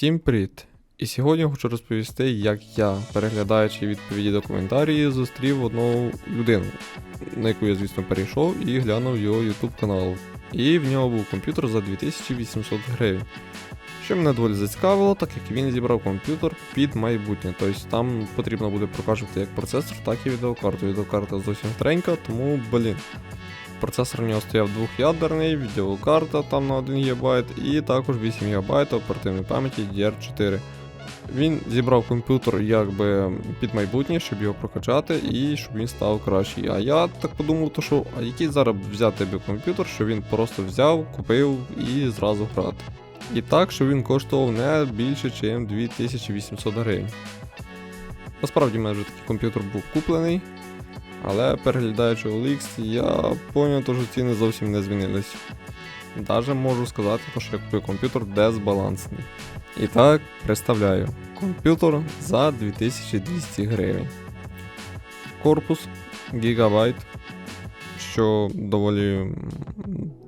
Всім привіт! І сьогодні хочу розповісти, як я, переглядаючи відповіді до коментарів, зустрів одну людину, на яку я, звісно, перейшов і глянув його YouTube канал. І в нього був комп'ютер за 2800 гривень. Що мене доволі зацікавило, так як він зібрав комп'ютер під майбутнє. Тобто там потрібно буде прокачувати як процесор, так і відеокарту. Відеокарта зовсім старенька, тому блін. Процесор у нього стояв двох'ядерний, відеокарта там на 1 ГБ і також 8 ГБ оперативної пам'яті DDR4. Він зібрав комп'ютер якби під майбутнє, щоб його прокачати і щоб він став кращий. А я так подумав, то що а який зараз взяти би комп'ютер, що він просто взяв, купив і зразу грати. І так, що він коштував не більше, ніж 2800 гривень. Насправді в мене вже такий комп'ютер був куплений, але переглядаючи OLX, я поняв, що ціни зовсім не змінились. Даже можу сказати, що я купив комп'ютер дезбалансний. І так, представляю, комп'ютер за 2200 гривень. Корпус Гігабайт, що доволі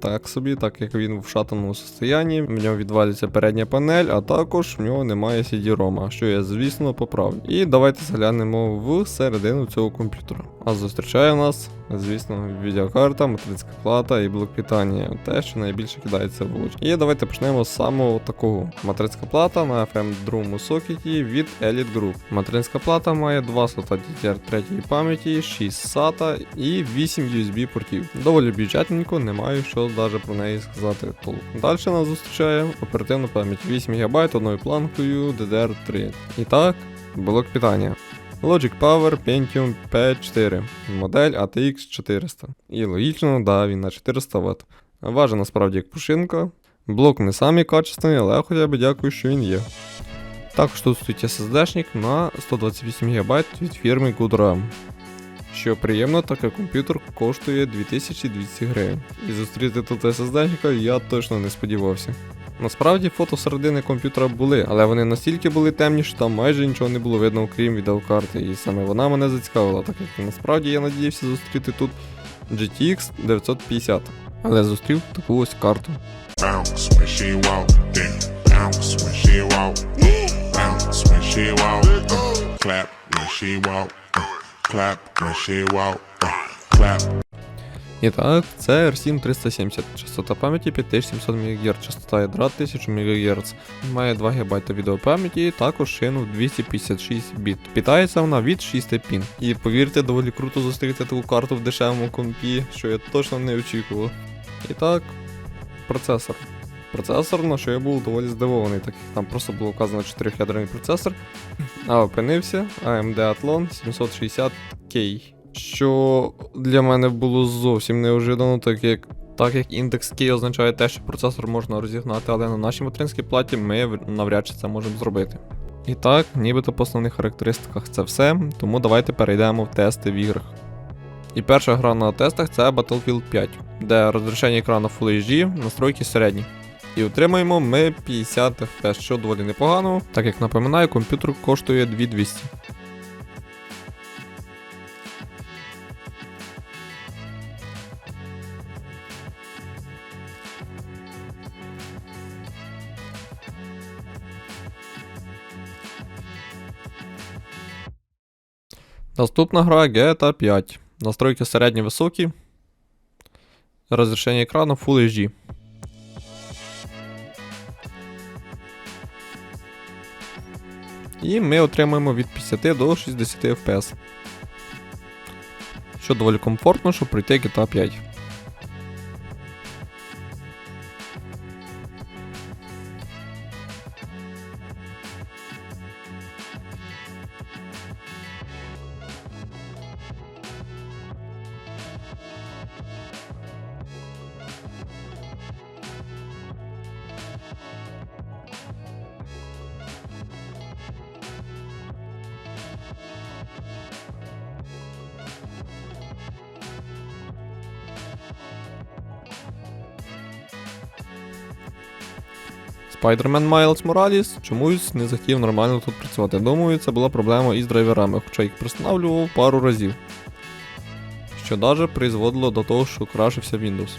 так собі, так як він в шатаному состоянні, в нього відвалюється передня панель, а також в нього немає CD-ROM, що я, звісно, поправлю. І давайте заглянемо в середину цього комп'ютера. А зустрічає нас, звісно, відеокарта, материнська плата і блок питання, те, що найбільше кидається в очі. І давайте почнемо з самого такого. Материнська плата на FM 2 сокеті від Elite Group. Материнська плата має 2 слота DDR3 пам'яті, 6 SATA і 8 USB портів. Доволі бюджетненько, не маю що навіть про неї сказати толку. Далі нас зустрічає оперативна пам'ять 8 ГБ одною планкою DDR3. І так, блок питання. Logic Power Pentium P4, модель ATX 400. І логічно, да, він на 400 Вт. Важить насправді як пушинка. Блок не самий качественний, але хоча б дякую, що він є. Також тут стоїть SSD-шник на 128 ГБ від фірми GoodRAM. Що приємно, так як комп'ютер коштує 2200 гривень. І зустріти тут SSD-шника я точно не сподівався. Насправді фото середини комп'ютера були, але вони настільки були темні, що там майже нічого не було видно, окрім відеокарти, і саме вона мене зацікавила, так як насправді я надіявся зустріти тут GTX 950. Але зустрів таку ось карту. Clap when she walk, clap clap І так, це R7 370, частота пам'яті 5700 МГц, частота ядра 1000 МГц, має 2 ГБ відеопам'яті також шину 256 біт. Питається вона від 6 пін. І повірте, доволі круто зустріти таку карту в дешевому компі, що я точно не очікував. І так, процесор. Процесор, на що я був доволі здивований, так як там просто було вказано 4-ядерний процесор, а опинився AMD Athlon 760K що для мене було зовсім неожиданно, так як так як індекс K означає те, що процесор можна розігнати, але на нашій материнській платі ми навряд чи це можемо зробити. І так, нібито по основних характеристиках це все, тому давайте перейдемо в тести в іграх. І перша гра на тестах це Battlefield 5, де розрішення екрану Full HD, настройки середні. І отримаємо ми 50 FPS, що доволі непогано, так як напоминаю, комп'ютер коштує 2200. Наступна гра GTA 5. Настройки середні високі. Розрішення екрану Full HD. І ми отримаємо від 50 до 60 FPS. Що доволі комфортно, щоб пройти GTA 5. Spider-Man Miles Morales чомусь не захотів нормально тут працювати. Думаю, це була проблема із драйверами, хоча їх пристанавлював пару разів. Що даже призводило до того, що крашився Windows.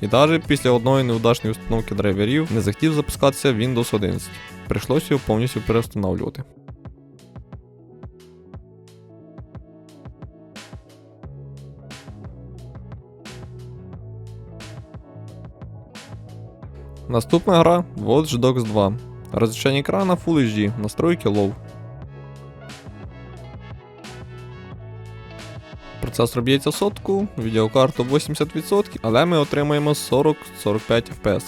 І навіть після одної неудачної установки драйверів не захотів запускатися Windows 11. Прийшлося його повністю перевстановлювати. Наступна гра Watch Dogs 2. Розрішення екрана Full HD, настройки Low. Процесор б'ється сотку, відеокарту 80%, але ми отримаємо 40-45 FPS.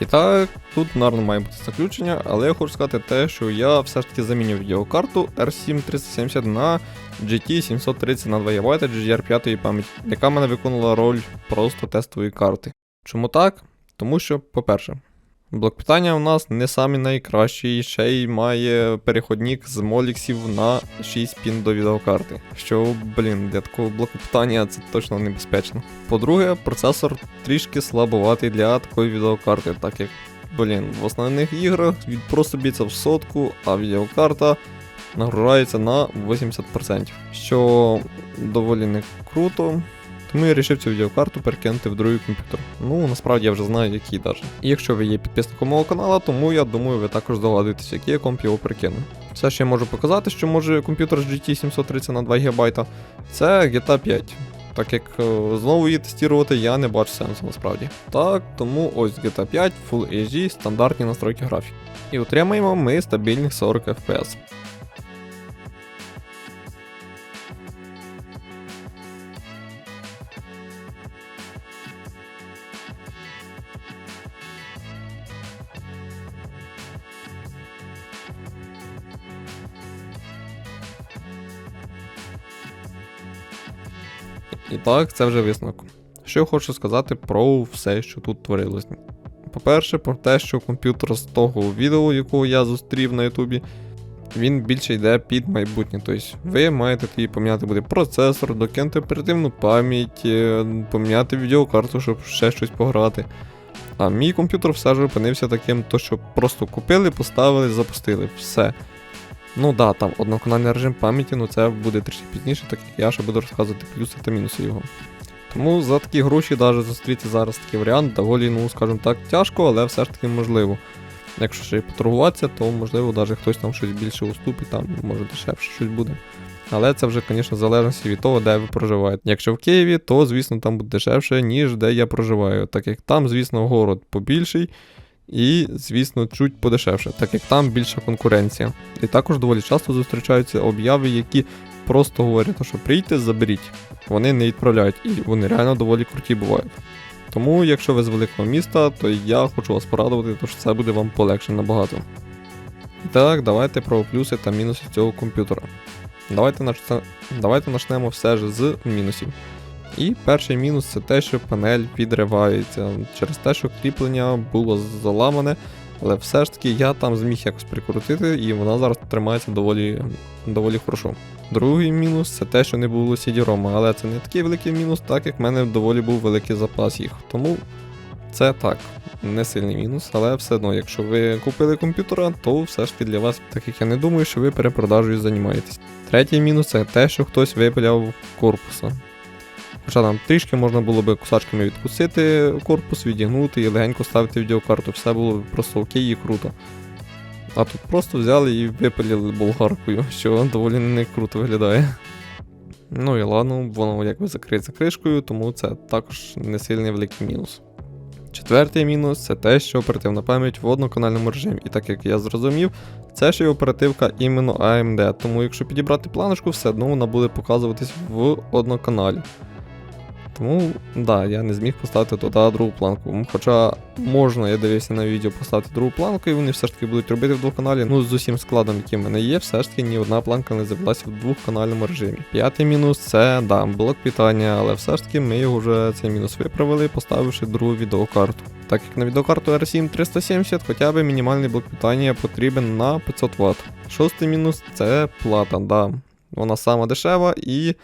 І так, тут гарно має бути заключення, але я хочу сказати те, що я все ж таки заміню відеокарту R7 370 на GT 730 на 2 ГБ GDR5 пам'яті, яка мене виконала роль просто тестової карти. Чому так? Тому що, по-перше, блок питання у нас не самий найкращий, ще й має переходник з моліксів на 6 пін до відеокарти. Що, блін, для такого блоку питання це точно небезпечно. По-друге, процесор трішки слабоватий для такої відеокарти, так як, блін, в основних іграх він просто б'ється в сотку, а відеокарта нагружається на 80%, що доволі не круто. Тому я вирішив цю відеокарту перекинути в другий комп'ютер. Ну, насправді я вже знаю, який даже. І якщо ви є підписником мого каналу, тому я думаю, ви також здогадуєтесь, який я комп його перекину. Все, що я можу показати, що може комп'ютер з GT 730 на 2 ГБ, це GTA 5. Так як е, знову її тестувати я не бачу сенсу насправді. Так, тому ось GTA 5 Full HD, стандартні настройки графіки. І отримаємо ми стабільних 40 FPS. Так, це вже висновок. Що я хочу сказати про все, що тут творилось. По-перше, про те, що комп'ютер з того відео, якого я зустрів на Ютубі, він більше йде під майбутнє. Тобто ви маєте тоді поміняти буде процесор, докинути оперативну пам'ять, е, поміняти відеокарту, щоб ще щось пограти. А мій комп'ютер все ж опинився таким, то що просто купили, поставили, запустили. Все. Ну да, там одноканальний режим пам'яті, ну це буде трішки пізніше, так я ще буду розказувати плюси та мінуси його. Тому за такі гроші навіть зустріти зараз такий варіант доволі, ну скажімо так, тяжко, але все ж таки можливо. Якщо ще й поторгуватися, то можливо навіть хтось там щось більше уступить, там може дешевше щось буде. Але це вже, звісно, в залежності від того, де ви проживаєте. Якщо в Києві, то звісно там буде дешевше, ніж де я проживаю, так як там, звісно, город побільший. І, звісно, чуть подешевше, так як там більша конкуренція. І також доволі часто зустрічаються обяви, які просто говорять, що прийдьте, заберіть. Вони не відправляють, і вони реально доволі круті бувають. Тому, якщо ви з великого міста, то я хочу вас порадувати, тому що це буде вам полегше набагато. І так, давайте про плюси та мінуси цього комп'ютера. Давайте, начне... давайте почнемо все ж з мінусів. І перший мінус це те, що панель підривається через те, що кріплення було заламане, але все ж таки я там зміг якось прикрутити, і вона зараз тримається доволі, доволі хорошо. Другий мінус це те, що не було CD-ROM, але це не такий великий мінус, так як в мене доволі був великий запас їх. Тому це так, не сильний мінус, але все одно, якщо ви купили комп'ютера, то все ж таки для вас, так як я не думаю, що ви перепродажею займаєтесь. Третій мінус це те, що хтось випиляв корпуса. Хоча там трішки можна було би кусачками відкусити корпус, відігнути і легенько ставити відеокарту, все було просто окей і круто. А тут просто взяли і випилили болгаркою, що доволі не круто виглядає. Ну і ладно, воно якби закриється кришкою, тому це також не сильний великий мінус. Четвертий мінус це те, що оперативна пам'ять в одноканальному режимі. І так як я зрозумів, це ще й оперативка іменно AMD, тому якщо підібрати планочку, все одно вона буде показуватись в одноканалі. Тому, да, я не зміг поставити туди другу планку. Хоча можна, я дивився на відео поставити другу планку, і вони все ж таки будуть робити в двоканалі. Ну, з усім складом, який в мене є, все ж таки ні одна планка не з'явилася в двохканальному режимі. П'ятий мінус це да, блок питання, але все ж таки ми його вже цей мінус виправили, поставивши другу відеокарту. Так як на відеокарту R7 370 хоча б мінімальний блок питання потрібен на 500 Вт. Шостий мінус це плата, да. Вона сама дешева і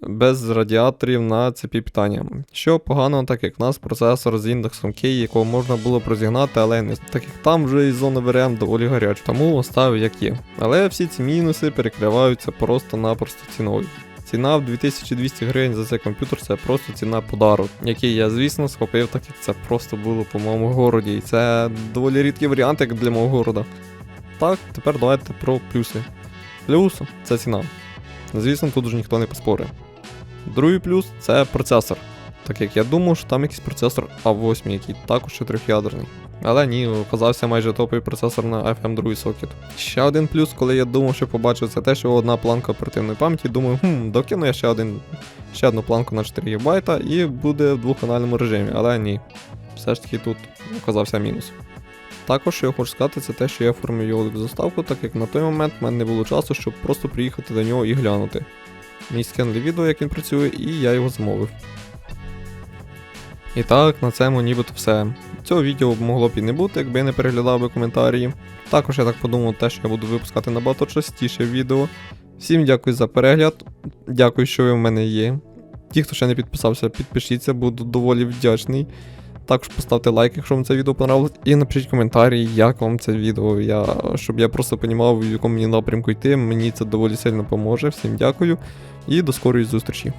без радіаторів на цепі питання. Що погано, так як в нас процесор з індексом K, якого можна було б розігнати, але не так як там вже із зони ВРМ доволі гаряче, тому оставив як є. Але всі ці мінуси перекриваються просто-напросто ціною. Ціна в 2200 гривень за цей комп'ютер це просто ціна подарок, який я, звісно, схопив, так як це просто було по моєму городі. І це доволі рідкий варіант, як для мого города. Так, тепер давайте про плюси. Плюс це ціна. Звісно, тут вже ніхто не поспорить. Другий плюс це процесор. Так як я думав, що там якийсь процесор А8, який також чотирьохядерний. Але ні, оказався майже топовий процесор на FM 2 сокет. Ще один плюс, коли я думав, що побачив, це те, що одна планка оперативної пам'яті, думаю, хм, докину я ще один, ще одну планку на 4 ГБ і буде в двохканальному режимі, але ні. Все ж таки тут оказався мінус. Також, що я хочу сказати, це те, що я оформив його заставку, так як на той момент в мене не було часу, щоб просто приїхати до нього і глянути. Мені скинули відео, як він працює, і я його замовив. І так, на цьому нібито все. Цього відео могло б і не бути, якби я не переглядав би коментарі. Також я так подумав, те, що я буду випускати набагато частіше відео. Всім дякую за перегляд. Дякую, що ви в мене є. Ті, хто ще не підписався, підпишіться, буду доволі вдячний. Також поставте лайк, якщо вам це відео понравилось, і напишіть коментарі, як вам це відео, я, щоб я просто розумів, в якому мені напрямку йти. Мені це доволі сильно поможе. Всім дякую і до скорої зустрічі.